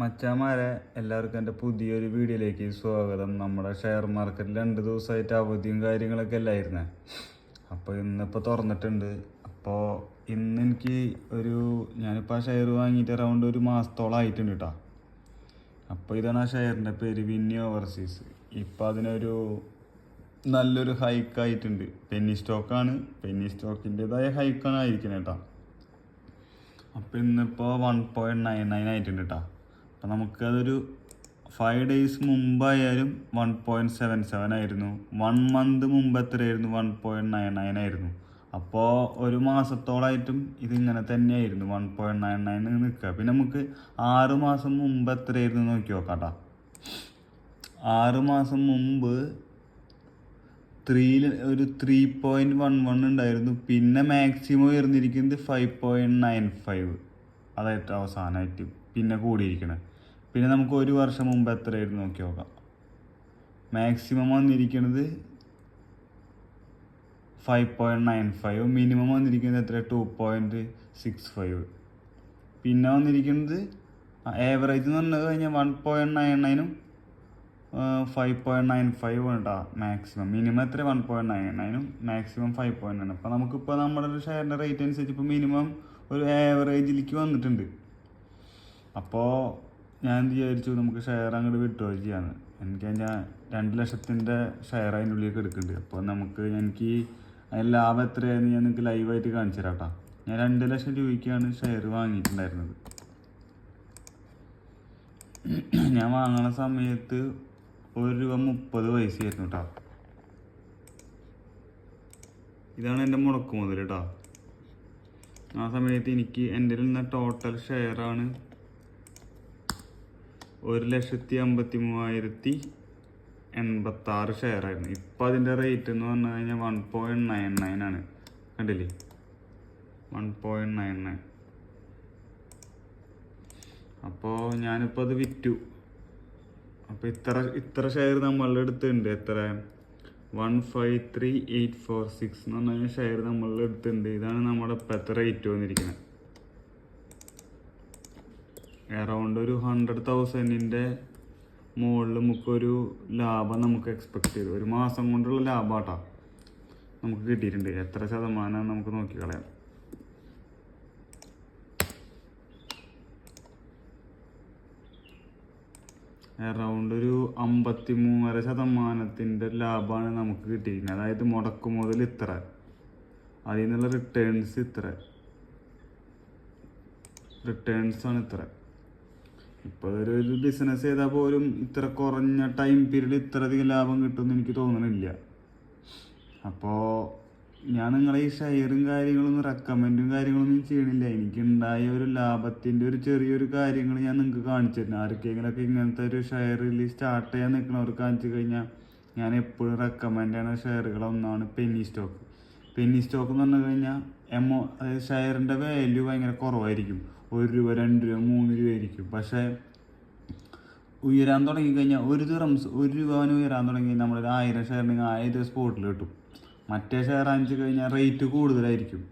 മച്ചാമാരെ എല്ലാവർക്കും എന്റെ പുതിയൊരു വീഡിയോയിലേക്ക് സ്വാഗതം. നമ്മുടെ ഷെയർ മാർക്കറ്റിൽ രണ്ട് ദിവസമായിട്ട് അവധിയും കാര്യങ്ങളൊക്കെ അല്ലായിരുന്നേ? അപ്പോൾ ഇന്നിപ്പോൾ തുറന്നിട്ടുണ്ട്. അപ്പോൾ ഇന്ന് എനിക്ക് ഒരു ഞാനിപ്പോൾ ആ ഷെയർ വാങ്ങിയിട്ട് അറൗണ്ട് ഒരു മാസത്തോളം ആയിട്ടുണ്ട് കേട്ടോ അപ്പോൾ ഇതാണ് ആ ഷെയറിന്റെ പേര് വിന്നി ഓവർസീസ്. ഇപ്പം അതിനൊരു നല്ലൊരു ഹൈക്ക് ആയിട്ടുണ്ട്. പെന്നി സ്റ്റോക്കാണ് പെന്നി സ്റ്റോക്കിന്റെതായ ഹൈക്കാണ് ആയിരിക്കുന്നത് കേട്ടോ അപ്പോൾ ഇന്നിപ്പോൾ വൺ പോയിന്റ് നയൻ നയൻ ആയിട്ടുണ്ട് കേട്ടോ അപ്പോൾ നമുക്കതൊരു ഫൈവ് ഡേയ്സ് മുമ്പായാലും വൺ പോയിന്റ് സെവൻ സെവൻ ആയിരുന്നു. വൺ മന്ത് മുമ്പ് എത്രയായിരുന്നു? വൺ പോയിന്റ് നയൻ നയൻ ആയിരുന്നു. അപ്പോൾ ഒരു മാസത്തോളായിട്ടും ഇതിങ്ങനെ തന്നെയായിരുന്നു. വൺ പോയിന്റ് നയൻ നയൻ നിൽക്കുക. പിന്നെ നമുക്ക് ആറ് മാസം മുമ്പ് എത്രയായിരുന്നു നോക്കി നോക്കാം കേട്ടോ ആറ് മാസം മുമ്പ് ത്രീയിൽ ഒരു ത്രീ പോയിന്റ് വൺ വൺ ഉണ്ടായിരുന്നു. പിന്നെ മാക്സിമം ഉയർന്നിരിക്കുന്നത് ഫൈവ് പോയിന്റ് നയൻ ഫൈവ് അതായിട്ട് അവസാനമായിട്ട് പിന്നെ കൂടിയിരിക്കണേ. പിന്നെ നമുക്ക് ഒരു വർഷം മുമ്പ് എത്രയായിരുന്നു നോക്കി നോക്കാം. മാക്സിമം വന്നിരിക്കുന്നത് five point nine five minimum വന്നിരിക്കുന്നത് എത്ര ടു പോയിന്റ് സിക്സ് ഫൈവ് പിന്നെ വന്നിരിക്കുന്നത് ഏവറേജ് എന്ന് പറഞ്ഞു കഴിഞ്ഞാൽ വൺ പോയിന്റ് നയൻ നയനും ഫൈവ് പോയിന്റ് നയൻ ഫൈവ് കേട്ടോ മാക്സിമം മിനിമം എത്ര വൺ പോയിന്റ് നയൻ നയനും മാക്സിമം ഫൈവ് പോയിന്റ് നയൻ അപ്പോൾ നമുക്കിപ്പോൾ നമ്മുടെ ഒരു ഷെയറിന്റെ റേറ്റ് അനുസരിച്ച് ഇപ്പോൾ മിനിമം ഒരു ആവറേജിലേക്ക് വന്നിട്ടുണ്ട്. അപ്പോൾ ഞാൻ വിചാരിച്ചു നമുക്ക് ഷെയർ അങ്ങോട്ട് വിട്ടോ ചെയ്യാന്ന് എനിക്ക് ഞാൻ രണ്ട് ലക്ഷത്തിന്റെ ഷെയർ അതിന്റെ ഉള്ളിലേക്ക് എടുക്കുന്നുണ്ട് അപ്പോൾ നമുക്ക് എനിക്ക് അതിന് ലാഭം എത്രയാണെന്ന് ഞാൻ നിങ്ങൾക്ക് ലൈവായിട്ട് കാണിച്ചു തരാം ഞാൻ രണ്ട് ലക്ഷം രൂപയ്ക്കാണ് ഷെയർ വാങ്ങിയിട്ടുണ്ടായിരുന്നത്. ഞാൻ വാങ്ങണ സമയത്ത് ഒരു രൂപ മുപ്പത് പൈസയായിരുന്നു കേട്ടോ ഇതാണ് എന്റെ മുടക്ക് മുതൽ കേട്ടോ ആ സമയത്ത് എനിക്ക് എന്റെ ടോട്ടൽ ടോട്ടൽ ഷെയറാണ് ഒരു ലക്ഷത്തി അമ്പത്തി മൂവായിരത്തി എൺപത്തി ആറ് ഷെയറായിരുന്നു ഇപ്പം അതിന്റെ റേറ്റ് എന്ന് പറഞ്ഞു കഴിഞ്ഞാൽ വൺ പോയിന്റ് നയൻ നയൻ ആണ്. കണ്ടില്ലേ? വൺ പോയിന്റ് നയൻ നയൻ അപ്പോൾ ഞാനിപ്പോൾ അത് വിറ്റു. അപ്പോൾ ഇത്ര ഇത്ര ഷെയർ നമ്മളുടെ അടുത്തുണ്ട്. എത്ര? One five three eight four six എന്ന് പറഞ്ഞ ഷെയർ നമ്മളുടെ അടുത്തുണ്ട്. ഇതാണ് നമ്മുടെ എത്ര റേറ്റ് വന്നിരിക്കുന്നത്. അറൗണ്ട് ഒരു ഹൺഡ്രഡ് തൗസൻഡിന്റെ മുകളിൽ നമുക്കൊരു ലാഭം നമുക്ക് എക്സ്പെക്ട് ചെയ്തു. ഒരു മാസം കൊണ്ടുള്ള ലാഭമാട്ടാ നമുക്ക് കിട്ടിയിട്ടുണ്ട്. എത്ര ശതമാനം നമുക്ക് നോക്കി കളയാം എറൗണ്ട് ഒരു അമ്പത്തി മൂന്നര ശതമാനത്തിന്റെ ലാഭമാണ് നമുക്ക് കിട്ടിയിരിക്കുന്നത്. അതായത് മുടക്കു മുതൽ ഇത്ര അതിൽ നിന്നുള്ള റിട്ടേൺസ് ഇത്ര. റിട്ടേൺസ് ആണ് ഇത്ര. ഇപ്പോൾ ഒരു ബിസിനസ് ചെയ്താൽ പോലും ഇത്ര കുറഞ്ഞ ടൈം പീരീഡ് ഇത്ര അധികം ലാഭം കിട്ടുമെന്ന് എനിക്ക് തോന്നണില്ല. അപ്പോൾ ഞാൻ നിങ്ങളെ ഈ ഷെയറും കാര്യങ്ങളൊന്നും റെക്കമെൻഡും കാര്യങ്ങളൊന്നും ചെയ്യണില്ല. എനിക്കുണ്ടായ ഒരു ലാഭത്തിന്റെ ഒരു ചെറിയൊരു കാര്യങ്ങൾ ഞാൻ നിങ്ങൾക്ക് കാണിച്ചു തരുന്നു. ആർക്കെങ്കിലൊക്കെ ഇങ്ങനത്തെ ഒരു ഷെയറിൽ സ്റ്റാർട്ട് ചെയ്യാൻ നിൽക്കണവർക്ക് കാണിച്ചു കഴിഞ്ഞാൽ ഞാൻ എപ്പോഴും റെക്കമെൻഡ് ചെയ്യണ ഷെയറുകൾ ഒന്നാണ് പെന്നി സ്റ്റോക്ക് പെന്നി സ്റ്റോക്ക് എന്ന് പറഞ്ഞു കഴിഞ്ഞാൽ എമോ അതായത് ഷെയറിന്റെ വാല്യൂ ഭയങ്കര കുറവായിരിക്കും. ഒരു രൂപ രണ്ട് രൂപ മൂന്ന് രൂപ ആയിരിക്കും. പക്ഷേ ഉയരാൻ തുടങ്ങി കഴിഞ്ഞാൽ ഒരു ദിറംസ് ഒരു രൂപ അവന് ഉയരാൻ തുടങ്ങി നമ്മളൊരു ആയിരം ഷെയറിനെങ്കിൽ ആയിരം സ്പോട്ടിൽ കിട്ടും. മറ്റേ ഷെയർ അഞ്ച് കഴിഞ്ഞാൽ റേറ്റ് കൂടുതലായിരിക്കും.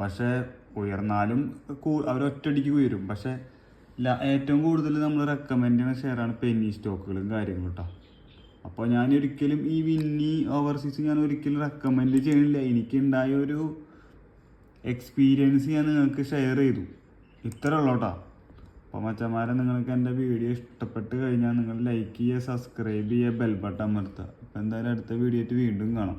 പക്ഷേ ഉയർന്നാലും അവർ ഒറ്റയടിക്ക് ഉയരും. പക്ഷേ ഏറ്റവും കൂടുതൽ നമ്മൾ റെക്കമെൻഡ് ചെയ്യുന്ന ഷെയറാണ് പെന്നി സ്റ്റോക്കുകളും കാര്യങ്ങളും കേട്ടോ അപ്പോൾ ഞാൻ ഒരിക്കലും ഈ വിന്നി ഓവർസീസ് ഞാൻ ഒരിക്കലും റെക്കമെൻഡ് ചെയ്യണില്ല എനിക്കുണ്ടായ ഒരു എക്സ്പീരിയൻസ് ഞാൻ നിങ്ങൾക്ക് ഷെയർ ചെയ്തു. ഇത്ര ഉള്ളൂ കേട്ടോ അപ്പോൾ മച്ചന്മാരെ നിങ്ങൾക്ക് എന്റെ വീഡിയോ ഇഷ്ടപ്പെട്ട് കഴിഞ്ഞാൽ നിങ്ങൾ ലൈക്ക് ചെയ്യുക സബ്സ്ക്രൈബ് ചെയ്യുക ബെൽ ബട്ടൺ അമർത്തുക. അപ്പോൾ എന്തായാലും അടുത്ത വീഡിയോ ആയിട്ട് വീണ്ടും കാണാം.